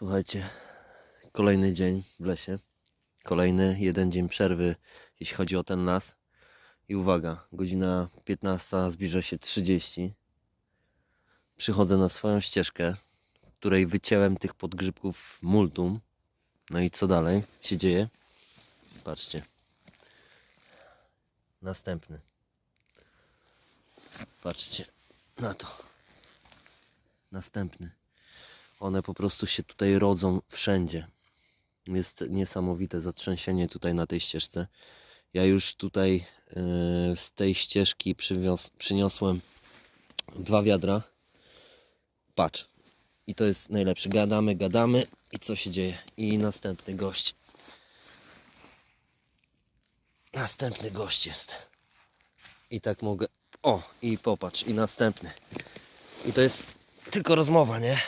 Słuchajcie, kolejny dzień w lesie. Kolejny jeden dzień przerwy, jeśli chodzi o ten las. I uwaga, godzina 15, zbliża się 30. Przychodzę na swoją ścieżkę, w której wycięłem tych podgrzybków multum. No i co dalej się dzieje? Patrzcie. Następny. Patrzcie na to. Następny. One po prostu się tutaj rodzą wszędzie. Jest niesamowite zatrzęsienie tutaj na tej ścieżce. Ja już tutaj e, z tej ścieżki przywios, przyniosłem dwa wiadra. Patrz. I to jest najlepsze. Gadamy, gadamy i co się dzieje? I następny gość. Następny gość jest. I tak mogę. O, i popatrz, i następny. I to jest tylko rozmowa, nie?